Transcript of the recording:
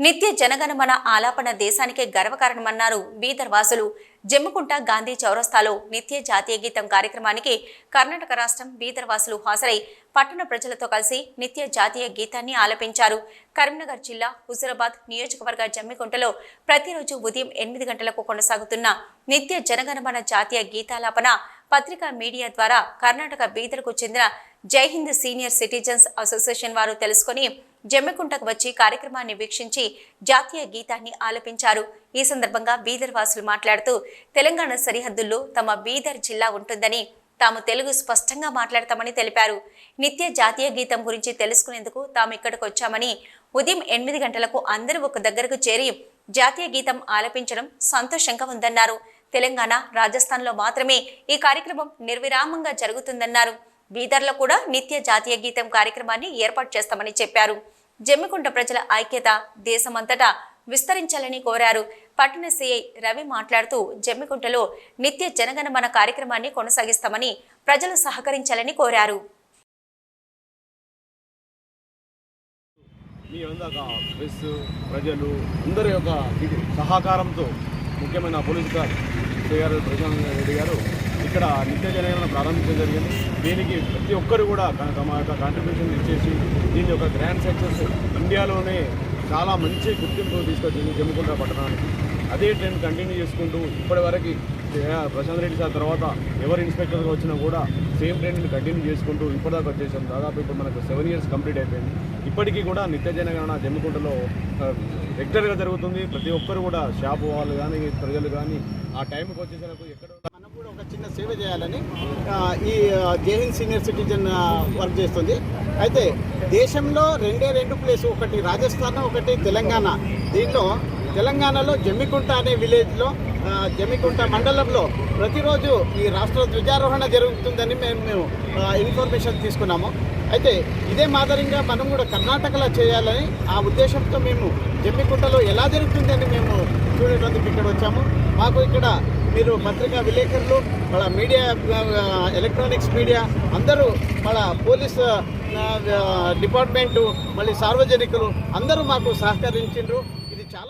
నిత్య జనగణమన ఆలాపన దేశానికే గర్వకారణమన్నారు బీదర్ వాసులు జమ్ముకుంట గాంధీ చౌరస్తాలో నిత్య జాతీయ గీతం కార్యక్రమానికి కర్ణాటక రాష్ట్రం బీదర్ వాసులు హాజరై పట్టణ ప్రజలతో కలిసి నిత్య జాతీయ గీతాన్ని ఆలపించారు. కరీంనగర్ జిల్లా హుజురాబాద్ నియోజకవర్గ జమ్మికుంటలో ప్రతిరోజు ఉదయం ఎనిమిది గంటలకు కొనసాగుతున్న నిత్య జనగణమన జాతీయ గీతాలాపన పత్రికా మీడియా ద్వారా కర్ణాటక బీదర్కు చెందిన జై హింద్ సీనియర్ సిటిజన్స్ అసోసియేషన్ వారు తెలుసుకొని జమ్మికుంటకు వచ్చి కార్యక్రమాన్ని వీక్షించి జాతీయ గీతాన్ని ఆలపించారు. ఈ సందర్భంగా బీదర్ వాసులు మాట్లాడుతూ తెలంగాణ సరిహద్దుల్లో తమ బీదర్ జిల్లా ఉంటుందని తాము తెలుగు స్పష్టంగా మాట్లాడతామని తెలిపారు. నిత్య జాతీయ గీతం గురించి తెలుసుకునేందుకు తాము ఇక్కడికి వచ్చామని ఉదయం ఎనిమిది గంటలకు అందరూ ఒక దగ్గరకు చేరి జాతీయ గీతం ఆలపించడం సంతోషంగా ఉందన్నారు. తెలంగాణ రాజస్థాన్లో మాత్రమే ఈ కార్యక్రమం నిర్విరామంగా జరుగుతుందన్నారు. బీదర్లో కూడా నిత్య జాతీయ గీతం కార్యక్రమాన్ని ఏర్పాటు చేస్తామని చెప్పారు. జమ్మికుంట ప్రజల ఐక్యత దేశమంతటా విస్తరించాలని కోరారు. పట్టణ సిఐ రవి మాట్లాడుతూ జమ్మికుంటలో నిత్య జనగణమన కార్యక్రమాన్ని కొనసాగిస్తామని ప్రజలు సహకరించాలని కోరారు. మీ ప్రెస్ ప్రజలు అందరి యొక్క సహకారంతో ముఖ్యమైన పోలీస్ గారు గారు ప్రశాంత్ రెడ్డి గారు ఇక్కడ నిత్య జనగణన ప్రారంభించడం జరిగింది. దీనికి ప్రతి ఒక్కరు కూడా తమ- తమ యొక్క కాంట్రిబ్యూషన్ ఇచ్చేసి దీని యొక్క గ్రాండ్ సక్సెస్ ఇండియాలోనే చాలా మంచి గుర్తింపు తీసుకొచ్చింది జమ్మికుంట పట్టణానికి. అదే ట్రెండ్ కంటిన్యూ చేసుకుంటూ ఇప్పటి వరకు ప్రశాంత్ రెడ్డి సార్ తర్వాత ఎవరు ఇన్స్పెక్టర్గా వచ్చినా కూడా సేమ్ ట్రెండ్ని కంటిన్యూ చేసుకుంటూ ఇప్పటిదాకా వచ్చేసాం. దాదాపు ఇప్పుడు మనకు సెవెన్ ఇయర్స్ కంప్లీట్ అయిపోయింది. ఇప్పటికీ కూడా నిత్య జనగణన జమ్మికుంటలో రెగ్యులర్గా జరుగుతుంది. ప్రతి ఒక్కరు కూడా షాపు వాళ్ళు కానీ ప్రజలు కానీ ఆ టైంకి వచ్చేసరికి ఎక్కడ కూడా ఒక చిన్న సేవ చేయాలని ఈ జేహింద్ సీనియర్ సిటిజన్ వర్క్ చేస్తుంది. అయితే దేశంలో రెండే రెండు ప్లేస్ ఒకటి రాజస్థాన్ ఒకటి తెలంగాణ. దీంట్లో తెలంగాణలో జమ్మికుంట అనే విలేజ్లో జమ్మికుంట మండలంలో ప్రతిరోజు ఈ రాష్ట్ర ధ్వజారోహణ జరుగుతుందని మేము మేము ఇన్ఫర్మేషన్ తీసుకున్నాము. అయితే ఇదే మాదిరిగా మనం కూడా కర్ణాటకలో చేయాలని ఆ ఉద్దేశంతో మేము జమ్మికుంటలో ఎలా జరుగుతుందని మేము చూడటానికి ఇక్కడ వచ్చాము. మాకు ఇక్కడ మీరు పత్రికా విలేకరులు వాళ్ళ మీడియా ఎలక్ట్రానిక్స్ మీడియా అందరూ వాళ్ళ పోలీస్ డిపార్ట్మెంటు మళ్ళీ సార్వజనికులు అందరూ మాకు సహకరించిండ్రు. ఇది చాలా